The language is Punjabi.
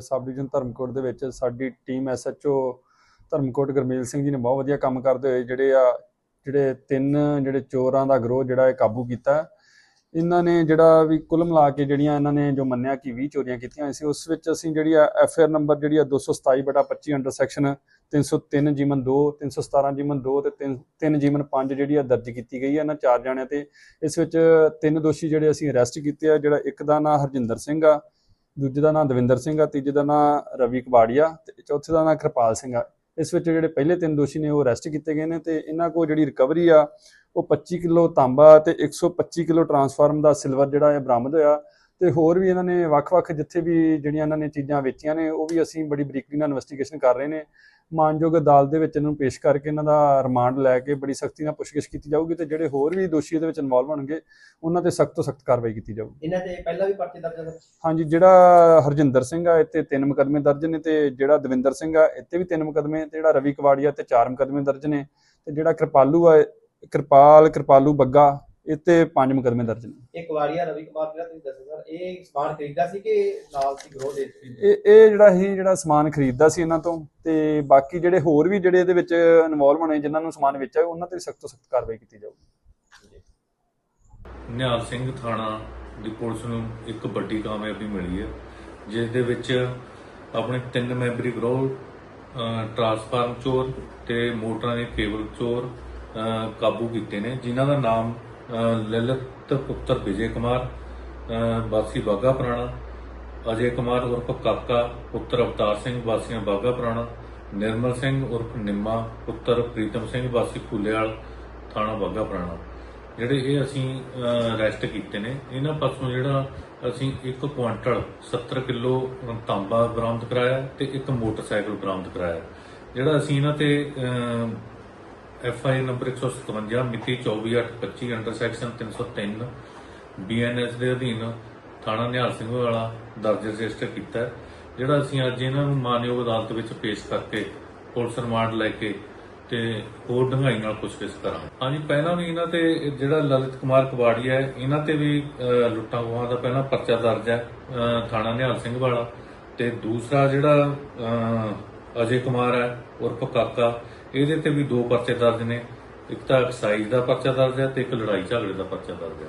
ਸਬ ਡਿਵੀਜ਼ਨ ਧਰਮਕੋਟ ਦੇ ਵਿੱਚ ਸਾਡੀ ਟੀਮ ਐਸਐਚਓ ਧਰਮਕੋਟ ਗਰਮੇਲ ਸਿੰਘ ਜੀ ਨੇ ਬਹੁਤ ਵਧੀਆ ਕੰਮ ਕਰਦੇ ਹੋਏ ਜਿਹੜੇ ਆ, ਜਿਹੜੇ ਤਿੰਨ ਜਿਹੜੇ ਚੋਰਾਂ ਦਾ ਗਰੋਹ ਜਿਹੜਾ ਇਹ ਕਾਬੂ ਕੀਤਾ। ਇਹਨਾਂ ਨੇ ਜਿਹੜਾ ਵੀ ਕੁੱਲ ਮਿਲਾ ਕੇ ਜਿਹੜੀਆਂ ਇਹਨਾਂ ਨੇ ਜੋ ਮੰਨਿਆ ਕਿ 20 ਚੋਰੀਆਂ ਕੀਤੀਆਂ ਸੀ, ਉਸ ਵਿੱਚ ਅਸੀਂ ਜਿਹੜੀ ਆ ਐਫਆਰ ਨੰਬਰ ਜਿਹੜੀ ਆ 227 ਬਟਾ 25 ਅੰਡਰ ਸੈਕਸ਼ਨ 303 ਜੀਵਨ 2 317 ਜੀਵਨ 2 ਤੇ 3 ਜੀਵਨ 5 ਜਿਹੜੀ ਆ ਦਰਜ ਕੀਤੀ ਗਈ ਹੈ ਇਹਨਾਂ ਚਾਰ ਜਾਣਿਆਂ ਤੇ। ਇਸ ਵਿੱਚ ਤਿੰਨ ਦੋਸ਼ੀ ਜਿਹੜੇ ਅਸੀਂ ਅਰੈਸਟ ਕੀਤੇ ਆ, ਜਿਹੜਾ ਇੱਕ ਦਾ ਨਾਂ ਹਰਜਿੰਦਰ ਸਿੰਘ ਆ ਦੂਜੇ ਦਾ ਨਾਂ ਦਵਿੰਦਰ ਸਿੰਘ ਆ, ਤੀਜੇ ਦਾ ਨਾਂ ਰਵੀ ਕਬਾੜੀਆ ਤੇ ਚੌਥੇ ਦਾ ਨਾਂ ਕਿਰਪਾਲ ਸਿੰਘ ਆ। ਇਸ ਵਿੱਚ ਜਿਹੜੇ ਪਹਿਲੇ ਤਿੰਨ ਦੋਸ਼ੀ ਨੇ ਉਹ ਅਰੈਸਟ ਕੀਤੇ ਗਏ ਨੇ ਤੇ ਇਹਨਾਂ ਕੋਲ ਜਿਹੜੀ ਰਿਕਵਰੀ ਆ, ਉਹ 25 ਕਿਲੋ ਤਾਂਬਾ ਤੇ 125 ਕਿਲੋ ਟਰਾਂਸਫਾਰਮ ਦਾ ਸਿਲਵਰ ਜਿਹੜਾ ਹੈ ਬਰਾਮਦ ਹੋਇਆ ਤੇ ਹੋਰ ਵੀ ਇਹਨਾਂ ਨੇ ਵੱਖ-ਵੱਖ ਜਿੱਥੇ ਵੀ ਜਿਹੜੀਆਂ ਇਹਨਾਂ ਨੇ ਚੀਜ਼ਾਂ ਵੇਚੀਆਂ ਨੇ, ਉਹ ਵੀ ਅਸੀਂ ਬੜੀ ਬਰੀਕੀ ਨਾਲ ਇਨਵੈਸਟੀਗੇਸ਼ਨ ਕਰ ਰਹੇ ਨੇ। ਮਾਨਯੋਗ ਅਦਾਲਤ ਦੇ ਵਿੱਚ ਇਹਨਾਂ ਨੂੰ ਪੇਸ਼ ਕਰਕੇ ਇਹਨਾਂ ਦਾ ਰਿਮਾਂਡ ਲੈ ਕੇ ਬੜੀ ਸਖਤੀ ਨਾਲ ਪੁੱਛਗਿੱਛ ਕੀਤੀ ਜਾਊਗੀ ਤੇ ਜਿਹੜੇ ਹੋਰ ਵੀ ਦੋਸ਼ੀ ਇਹਦੇ ਵਿੱਚ ਇਨਵੋਲਵ ਹੋਣਗੇ ਉਹਨਾਂ ਤੇ ਸਖਤ ਤੋਂ ਸਖਤ ਕਾਰਵਾਈ ਕੀਤੀ ਜਾਊਗੀ। ਇਹਨਾਂ ਤੇ ਪਹਿਲਾਂ ਵੀ ਪਰਚੇ ਦਰਜ ਹਨ ਹਾਂਜੀ ਜਿਹੜਾ ਹਰਜਿੰਦਰ ਸਿੰਘ ਆ ਇੱਥੇ ਤਿੰਨ ਮੁਕਦਮੇ ਦਰਜ ਨੇ ਤੇ ਜਿਹੜਾ ਦਵਿੰਦਰ ਸਿੰਘ ਆ ਇੱਥੇ ਵੀ ਤਿੰਨ ਮੁਕਦਮੇ ਤੇ ਜਿਹੜਾ ਰਵੀ ਕਵਾੜੀਆ ਤੇ ਚਾਰ ਮੁਕਦਮੇ ਦਰਜ ਨੇ ਤੇ ਜਿਹੜਾ ਕਿਰਪਾਲੂ ਆ ਕਿਰਪਾਲ ਕਿਰਪਾਲੂ ਬੱਗਾ ਇੱਥੇ ਪੰਜ ਮੁਕਦਮੇ ਦਰਜ ਨੇ। ਇੱਕ ਵਾਰੀਆ ਰਵੀ ਕੁਮਾਰ ਜਿਹੜਾ ਤੁਸੀਂ ਦੱਸਿਆ ਸਰ ਇਹ ਸਮਾਨ ਖਰੀਦਦਾ ਸੀ ਕਿ ਨਾਲ ਸੀ ਗਰੋਹ ਦੇ ਇਹ ਇਹ ਜਿਹੜਾ ਹੀ ਜਿਹੜਾ ਸਮਾਨ ਖਰੀਦਦਾ ਸੀ ਇਹਨਾਂ ਤੋਂ ਤੇ ਬਾਕੀ ਜਿਹੜੇ ਹੋਰ ਵੀ ਜਿਹੜੇ ਇਹਦੇ ਵਿੱਚ ਇਨਵੋਲਵ ਹੋਣੇ ਜਿਨ੍ਹਾਂ ਨੂੰ ਸਮਾਨ ਵੇਚਿਆ ਉਹਨਾਂ ਤੇ ਸਖਤ ਤੋਂ ਸਖਤ ਕਾਰਵਾਈ ਕੀਤੀ ਜਾਊਗੀ। ਨਿਹਾਲ ਸਿੰਘ ਥਾਣਾ ਦੀ ਪੁਲਿਸ ਨੂੰ ਇੱਕ ਵੱਡੀ ਕਾਮਯਾਬੀ ਮਿਲੀ ਹੈ ਜਿਸ ਦੇ ਵਿੱਚ ਆਪਣੇ ਤਿੰਨ ਮੈਂਬਰੀ ਗਰੋਹ ਟਰਾਂਸਫਾਰਮ ਚੋਰ ਤੇ ਮੋਟਰਾਂ ਦੇ ਕੇਬਲ ਚੋਰ ਕਾਬੂ ਕੀਤੇ ਨੇ ਜਿਨ੍ਹਾਂ ਦਾ ਨਾਮ ਲਲਿਤ ਪੁੱਤਰ ਵਿਜੇ ਕੁਮਾਰ ਅਹ, ਵਾਸੀ ਬਾਗਾ ਪੁਰਾਣਾ ਅਜੇ ਕੁਮਾਰ ਉਰਫ ਕਾਕਾ ਪੁੱਤਰ ਅਵਤਾਰ ਸਿੰਘ ਵਾਸੀਆਂ ਬਾਗਾ ਪੁਰਾਣਾ ਨਿਰਮਲ ਸਿੰਘ ਉਰਫ ਨਿੰਮਾ ਪੁੱਤਰ ਪ੍ਰੀਤਮ ਸਿੰਘ ਵਾਸੀ ਫੁੱਲੇਵਾਲ ਥਾਣਾ ਬਾਗਾ ਪੁਰਾਣਾ। ਜਿਹੜੇ ਇਹ ਅਸੀਂ ਰੈਸਟ ਕੀਤੇ ਨੇ ਇਹਨਾਂ ਪਾਸੋਂ ਜਿਹੜਾ ਅਸੀਂ 1 ਕੁਆਂਟਲ 70 ਕਿਲੋ ਤਾਂਬਾ ਬਰਾਮਦ ਕਰਾਇਆ ਤੇ ਇੱਕ ਮੋਟਰਸਾਈਕਲ ਬਰਾਮਦ ਕਰਾਇਆ। ਜਿਹੜਾ ਅਸੀਂ ਇਹਨਾਂ ਤੇ ਐਫ ਆਈ ਨੰਬਰ 157 ਮਿਤੀ 24/8/25 ਅੰਡਰ ਸੈਕਸ਼ਨ 303 ਬੀਐਨਐਸ ਦੇ ਅਧੀਨ ਥਾਣਾ ਨਿਹਾਲ ਸਿੰਘ ਵਾਲਾ ਦਰਜ ਰਜਿਸਟਰ ਕੀਤਾ ਜਿਹੜਾ ਅਸੀਂ ਅੱਜ ਇਹਨਾਂ ਨੂੰ ਮਾਨਯੋਗ ਅਦਾਲਤ ਵਿੱਚ ਪੇਸ਼ ਕਰਕੇ ਪੁਲਿਸ ਰਿਮਾਂਡ ਲੈ ਕੇ ਤੇ ਹੋਰ ਡੂੰਘਾਈ ਨਾਲ ਪੁੱਛਗਿੱਛ ਕਰਾਂਗੇ। ਹਾਂਜੀ, ਪਹਿਲਾਂ ਵੀ ਇਹਨਾਂ ਤੇ ਜਿਹੜਾ ਲਲਿਤ ਕੁਮਾਰ ਕਬਾੜੀਆ ਹੈ, ਇਹਨਾਂ ਤੇ ਵੀ ਲੁੱਟਾਂ ਖੋਹਾਂ ਦਾ ਪਹਿਲਾਂ ਪਰਚਾ ਦਰਜ ਹੈ ਥਾਣਾ ਨਿਹਾਲ ਸਿੰਘ ਵਾਲਾ ਤੇ ਦੂਸਰਾ ਜਿਹੜਾ ਅਜੇ ਕੁਮਾਰ ਹੈ, ਉਰਫ ਕਾਕਾ ਇਹਦੇ ਤੇ ਵੀ ਦੋ ਪਰਚੇ ਦਰਜ ਨੇ। ਇੱਕ ਤਾਂ ਐਕਸਾਈਜ਼ ਦਾ ਪਰਚਾ ਦਰਜ ਹੈ ਤੇ ਇੱਕ ਲੜਾਈ ਝਗੜੇ ਦਾ ਪਰਚਾ ਦਰਜ ਹੈ।